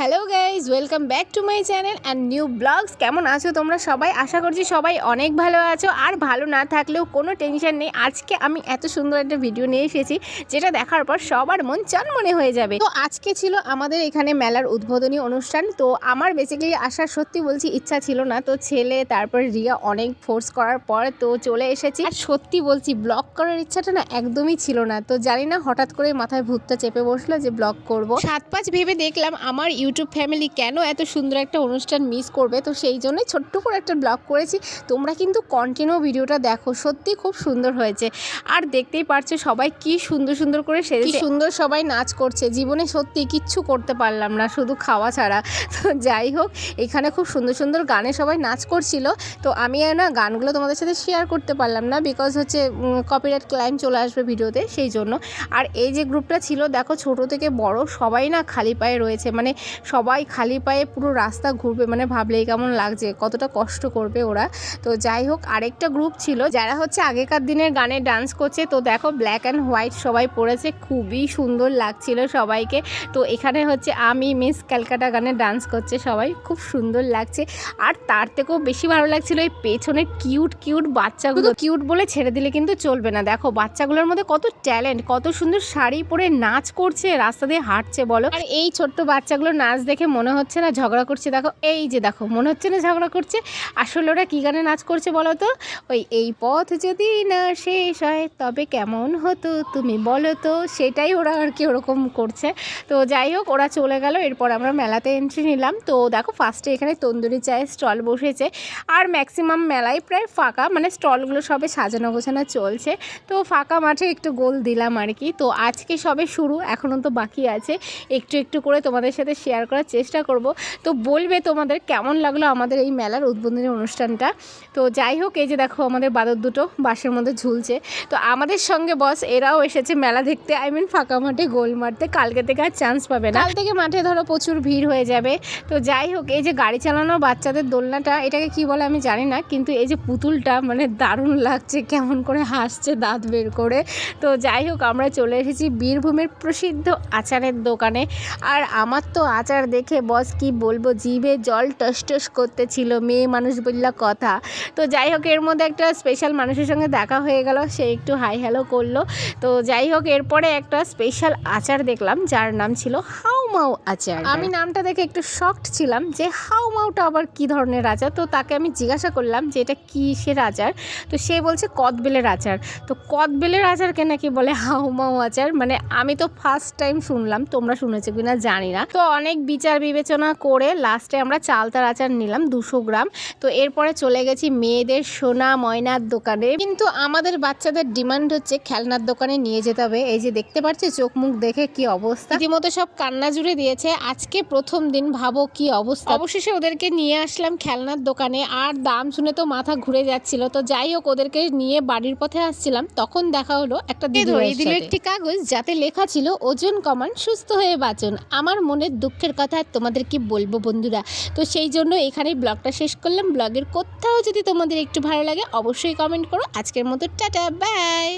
Welcome back to my channel and new blogs. কেমন আছো তোমরা সবাই? আশা করছি সবাই অনেক ভালো আছো। আর ভালো না থাকলেও কোনো টেনশন নেই। আজকে আমি এত সুন্দর একটা ভিডিও নিয়ে এসেছি, যেটা দেখার পর সবার মন চনমনে হয়ে যাবে। তো আজকে ছিল আমাদের এখানে মেলার উদ্বোধনী অনুষ্ঠান। তো আমার বেসিক্যালি আসার সত্যি বলছি ইচ্ছা ছিল না। তো ছেলে, তারপর রিয়া অনেক ফোর্স করার পর তো চলে এসেছি। আর সত্যি বলছি ব্লগ করার ইচ্ছাটা না একদমই ছিল না। তো জানি না হঠাৎ করে মাথায় ভূতটা চেপে বসল যে ব্লগ করব। সাত পাঁচ ভেবে দেখলাম আমার ইউটিউব ফ্যামিলি কেন এত সুন্দর একটা অনুষ্ঠান মিস করবে? তো সেই জন্যই ছোট্ট করে একটা ব্লগ করেছি। তোমরা কিন্তু কন্টিনিউ ভিডিওটা দেখো। সত্যি খুব সুন্দর হয়েছে। আর দেখতেই পারছ সবাই কি সুন্দর সুন্দর করে সেজেছে। সুন্দর সবাই নাচ করছে। জীবনে সত্যি কিচ্ছু করতে পারলাম না শুধু খাওয়া ছাড়া। তো যাই হোক এখানে খুব সুন্দর সুন্দর গানে সবাই নাচ করছিল। তো আমি না গানগুলো তোমাদের সাথে শেয়ার করতে পারলাম না বিকজ হচ্ছে কপিরাইট ক্লাইম চলে আসবে ভিডিওতে সেই জন্য। আর এই যে গ্রুপটা ছিল দেখো ছোট থেকে বড় সবাই না খালি পায়ে রয়েছে। মানে সবাই খালি পায়ে পুরো রাস্তা ঘুরবে মানে ভাবলেই কেমন লাগছে কতটা কষ্ট করবে ওরা। তো যাই হোক আরেকটা গ্রুপ ছিল যারা হচ্ছে আগেকার দিনের গানে ডান্স করছে। তো দেখো ব্ল্যাক অ্যান্ড হোয়াইট সবাই পরেছে খুবই সুন্দর লাগছিল সবাইকে। তো এখানে হচ্ছে আমি মিস ক্যালকাটা গানে ডান্স করছে সবাই খুব সুন্দর লাগছে। আর তার থেকেও বেশি ভালো লাগছিল এই পেছনে কিউট কিউট বাচ্চাগুলো। কিউট বলে ছেড়ে দিলে কিন্তু চলবে না। দেখো বাচ্চাগুলোর মধ্যে কত ট্যালেন্ট কত সুন্দর শাড়ি পরে নাচ করছে রাস্তা দিয়ে হাঁটছে বলো। আর এই ছোট্ট বাচ্চাগুলো নাচ দেখে মনে হচ্ছে না ঝগড়া করছে। দেখো, এই যে দেখো, মনে হচ্ছে না ঝগড়া করছে। আসলে ওরা কী গানে নাচ করছে বলো তো? ওই, এই পথ যদি না শেষ হয়, তবে কেমন হতো তুমি বলো তো? সেটাই ওরা আর কি ওরকম করছে। তো যাই হোক, ওরা চলে গেল। এরপর আমরা মেলাতে এন্ট্রি নিলাম। তো দেখো ফার্স্টে এখানে তন্দুরি চায়ের স্টল বসেছে। আর ম্যাক্সিমাম মেলায় প্রায় ফাঁকা মানে স্টলগুলো সবে সাজানো গোছানো চলছে। তো ফাঁকা মাঠে একটু গোল দিলাম আর কি। তো আজকে সবে শুরু, এখনও তো বাকি আছে। একটু একটু করে তোমাদের সাথে শেয়ার করার চেষ্টা করব। তো বলবে তোমাদের কেমন লাগল আমাদের এই মেলার উদ্বোধনী অনুষ্ঠানটা? তো যাই হোক, এই যে দেখো আমাদের বাদর দুটো বাসের মধ্যে ঝুলছে। তো আমাদের সঙ্গে বস, এরাও এসেছে মেলা দেখতে। আই মিন ফাঁকা মাঠে গোল মারতে। কালকে থেকে আর চান্স পাবে না। কাল থেকে মাঠে ধরো প্রচুর ভিড় হয়ে যাবে। তো যাই হোক, এই যে গাড়ি চালানো বাচ্চাদের দোলনাটা, এটাকে কি বলে আমি জানি না, কিন্তু এই যে পুতুলটা মানে দারুণ লাগছে, কেমন করে হাসছে দাঁত বের করে। তো যাই হোক, আমরা চলে এসেছি বীরভূমের প্রসিদ্ধ আচারের দোকানে। আর আমার তো আচার দেখে বস কি বলব, জিভে জল টস টস করতেছিল, মেয়ে মানুষ বললা কথা। তো যাই হোক, এর মধ্যে একটা স্পেশাল মানুষের সঙ্গে দেখা হয়ে গেল, সে একটু হাই হ্যালো করল। তো যাই হোক, এরপরে একটা স্পেশাল আচার দেখলাম, যার নাম ছিল হাউ মাউ আচার আমি নামটা দেখে একটু শকড ছিলাম যে হাউ মাউটা আবার কি ধরনের আচার তো তাকে আমি জিজ্ঞাসা করলাম যে এটা কিসের আচার তো সে বলছে কদবেলের আচার। তো কদবেলের আচারকে নাকি বলে হাউ মাউ আচার। মানে আমি তো ফার্স্ট টাইম শুনলাম তোমরা শুনেছো কিনা জানি না। তো অনেক বিচার বিবেচনা করে লাস্টে আমরা চালতার আচার নিলাম দুশো গ্রাম। তো এরপরে চলে গেছি মেয়েদের সোনা ময়নার দোকানে। কিন্তু আমাদের বাচ্চাদের ডিমান্ড হচ্ছে খেলনার দোকানে নিয়ে যেতে হবে। এই যে দেখতে পাচ্ছি চোখ মুখ দেখে কি অবস্থা? রীতিমতো সব কান্না জুড়ে দিয়েছে। আজকে প্রথম দিন ভাবো কি অবস্থা। অবশেষে ওদেরকে নিয়ে আসলাম খেলনার দোকানে আর দাম শুনে তো মাথা ঘুরে যাচ্ছিল। তো যাই হোক ওদেরকে নিয়ে বাড়ির পথে আসছিলাম। তখন দেখা হলো একটা দিদি দিল একটি কাগজ যাতে লেখা ছিল ওজন কমান সুস্থ হয়ে বাঁচুন। আমার মনের দুঃখের কথা তোমাদের কি বলব বন্ধুরা? তো সেই জন্য এখানেই ব্লগটা শেষ করলাম। ব্লগের কোথাও যদি তোমাদের একটু ভালো লাগে অবশ্যই কমেন্ট করো। আজকের মতো টাটা বাই